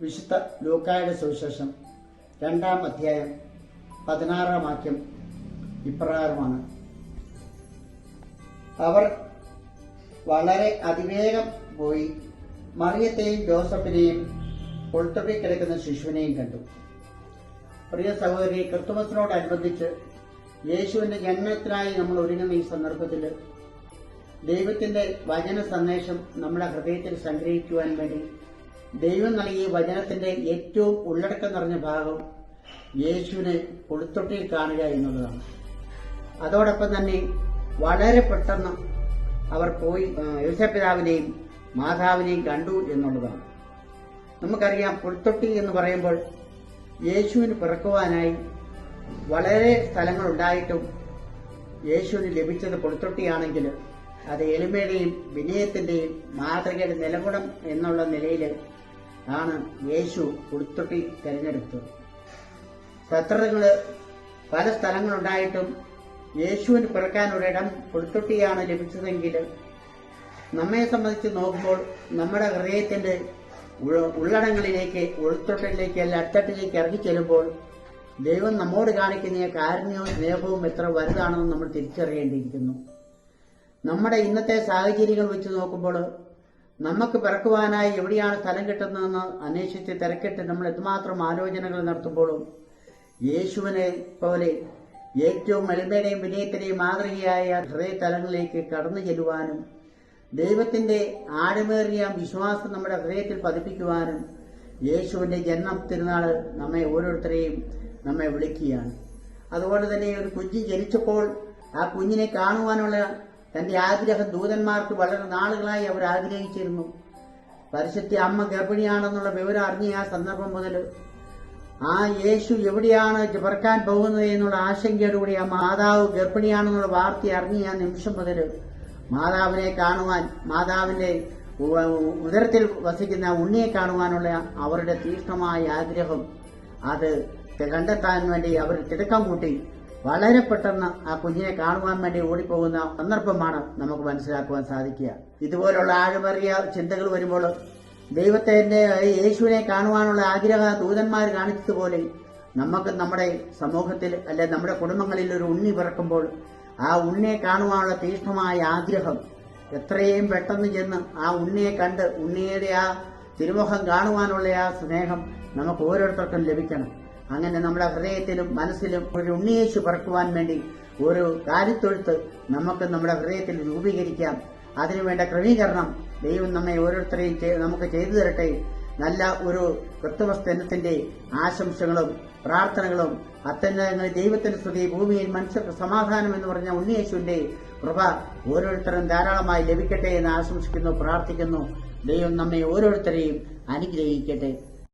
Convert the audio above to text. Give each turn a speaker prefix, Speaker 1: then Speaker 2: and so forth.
Speaker 1: വിശുദ്ധ ലൂക്കായുടെ സുവിശേഷം രണ്ടാം അധ്യായം പതിനാറാം വാക്യം ഇപ്രകാരമാണ്. അവർ വളരെ അതിവേഗം പോയി മറിയത്തെയും ജോസഫിനെയും കൊളുത്തപ്പി കിടക്കുന്ന ശിശുവിനെയും കണ്ടു. പ്രിയ സഹോദരി ക്രിസ്തുമസിനോടനുബന്ധിച്ച് യേശുവിന്റെ ജനനത്തിനായി നമ്മൾ ഒരുങ്ങുന്ന ഈ സന്ദർഭത്തിൽ ദൈവത്തിന്റെ വചന സന്ദേശം നമ്മുടെ ഹൃദയത്തിൽ സംഗ്രഹിക്കുവാൻ വേണ്ടി ദൈവം നൽകിയ വചനത്തിന്റെ ഏറ്റവും ഉള്ളടക്കം നിറഞ്ഞ ഭാഗം യേശുവിനെ കൊളുത്തൊട്ടിയിൽ കാണുക എന്നുള്ളതാണ്. അതോടൊപ്പം തന്നെ വളരെ പെട്ടെന്ന് അവർ പോയി യോസപിതാവിനെയും മാതാവിനെയും കണ്ടു എന്നുള്ളതാണ്. നമുക്കറിയാം പുൽത്തൊട്ടി എന്ന് പറയുമ്പോൾ യേശുവിന് പിറക്കുവാനായി വളരെ സ്ഥലങ്ങൾ ഉണ്ടായിട്ടും യേശുവിന് ലഭിച്ചത് പുൽത്തൊട്ടിയാണെങ്കിൽ അത് എളിമയുടെയും വിനയത്തിന്റെയും മാതൃകയുടെ നിലകുടം എന്നുള്ള നിലയിൽ ആണ് യേശു കൊടുത്തൊട്ടി തിരഞ്ഞെടുത്തത്. ശത്രുതകൾ പല സ്ഥലങ്ങളുണ്ടായിട്ടും യേശുവിന് പിറക്കാൻ ഒരിടം പുൽത്തൊട്ടിയാണ് ലഭിച്ചതെങ്കിൽ നമ്മെ സംബന്ധിച്ച് നോക്കുമ്പോൾ നമ്മുടെ ഹൃദയത്തിന്റെ ഉള്ള- ഉള്ളടങ്ങളിലേക്ക് ഉൾത്തൊട്ടിലേക്ക് അല്ല അത്തട്ടിലേക്ക് ഇറങ്ങിച്ചെല്ലുമ്പോൾ ദൈവം നമ്മോട് കാണിക്കുന്ന കാരുണ്യവും സ്നേഹവും എത്ര വലുതാണെന്ന് നമ്മൾ തിരിച്ചറിയേണ്ടിയിരിക്കുന്നു. നമ്മുടെ ഇന്നത്തെ സാഹചര്യങ്ങൾ വെച്ച് നോക്കുമ്പോൾ നമുക്ക് പിറക്കുവാനായി എവിടെയാണ് സ്ഥലം കിട്ടുന്നതെന്ന് അന്വേഷിച്ച് തിരക്കിട്ട് നമ്മൾ എന്തുമാത്രം ആലോചനകൾ നടത്തുമ്പോഴും യേശുവിനെ പോലെ ഏറ്റവും എളിമയുടെയും വിനയത്തിന്റെയും മാതൃകയായ ഹൃദയതലങ്ങളിലേക്ക് കടന്നു ചെല്ലുവാനും ദൈവത്തിന്റെ ആഴമേറിയ വിശ്വാസം നമ്മുടെ ഹൃദയത്തിൽ പതിപ്പിക്കുവാനും യേശുവിന്റെ ജന്മ തിരുനാൾ നമ്മെ ഓരോരുത്തരെയും നമ്മെ വിളിക്കുകയാണ്. അതുപോലെ തന്നെ ഒരു കുഞ്ഞ് ജനിച്ചപ്പോൾ ആ കുഞ്ഞിനെ കാണുവാനുള്ള തന്റെ ആഗ്രഹം ദൂതന്മാർക്ക് വളരെ നാളുകളായി അവർ ആഗ്രഹിച്ചിരുന്നു. പരിശുദ്ധ അമ്മ ഗർഭിണിയാണെന്നുള്ള വിവരം അറിഞ്ഞ ആ സന്ദർഭം മുതൽ ആ യേശു എവിടെയാണ് പിറക്കാൻ പോകുന്നത് എന്നുള്ള ആശങ്കയോടുകൂടി ആ മാതാവ് ഗർഭിണിയാണെന്നുള്ള വാർത്ത അറിഞ്ഞ ആ നിമിഷം മുതൽ മാതാവിനെ കാണുവാൻ മാതാവിന്റെ ഉദരത്തിൽ വസിക്കുന്ന ഉണ്ണിയെ കാണുവാനുള്ള അവരുടെ തീക്ഷ്ണമായ ആഗ്രഹം അത് കണ്ടെത്താൻ വേണ്ടി അവർ തിടുക്കം കൂട്ടി വളരെ പെട്ടെന്ന് ആ കുഞ്ഞിനെ കാണുവാൻ വേണ്ടി ഓടിപ്പോകുന്ന സന്ദർഭമാണ് നമുക്ക് മനസ്സിലാക്കുവാൻ സാധിക്കുക. ഇതുപോലുള്ള ആഴമറിയ ചിന്തകൾ വരുമ്പോൾ ദൈവത്തെ യേശുവിനെ കാണുവാനുള്ള ആഗ്രഹ ദൂതന്മാർ കാണിച്ചതുപോലെ നമുക്ക് നമ്മുടെ സമൂഹത്തിൽ അല്ലെ നമ്മുടെ കുടുംബങ്ങളിൽ ഒരു ഉണ്ണി പിറക്കുമ്പോൾ ആ ഉണ്ണിയെ കാണുവാനുള്ള തീഷ്ണമായ ആഗ്രഹം എത്രയും പെട്ടെന്ന് ചെന്ന് ആ ഉണ്ണിയെ കണ്ട് ഉണ്ണിയുടെ ആ തിരുമുഖം കാണുവാനുള്ള ആ സ്നേഹം നമുക്ക് ഓരോരുത്തർക്കും ലഭിക്കണം. അങ്ങനെ നമ്മുടെ ഹൃദയത്തിലും മനസ്സിലും ഒരു ഉണ്ണിയേശു പറക്കുവാൻ വേണ്ടി ഒരു കാര്യത്തൊഴുത്ത് നമുക്ക് നമ്മുടെ ഹൃദയത്തിൽ രൂപീകരിക്കാം. അതിനുവേണ്ട ക്രമീകരണം ദൈവം നമ്മെ ഓരോരുത്തരെയും നമുക്ക് ചെയ്തു തരട്ടെ. നല്ല ഒരു ക്രിസ്തുമസ്തനത്തിന്റെ ആശംസകളും പ്രാർത്ഥനകളും അത്യുന്നതങ്ങളിൽ ദൈവത്തിന്റെ സ്തുതി. ഭൂമിയിൽ മനുഷ്യർക്ക് സമാധാനം എന്ന് പറഞ്ഞ ഉണ്ണിയേശുവിന്റെ കൃപ ഓരോരുത്തരും ധാരാളമായി ലഭിക്കട്ടെ എന്ന് ആശംസിക്കുന്നു പ്രാർത്ഥിക്കുന്നു. ദൈവം നമ്മെ ഓരോരുത്തരെയും അനുഗ്രഹിക്കട്ടെ.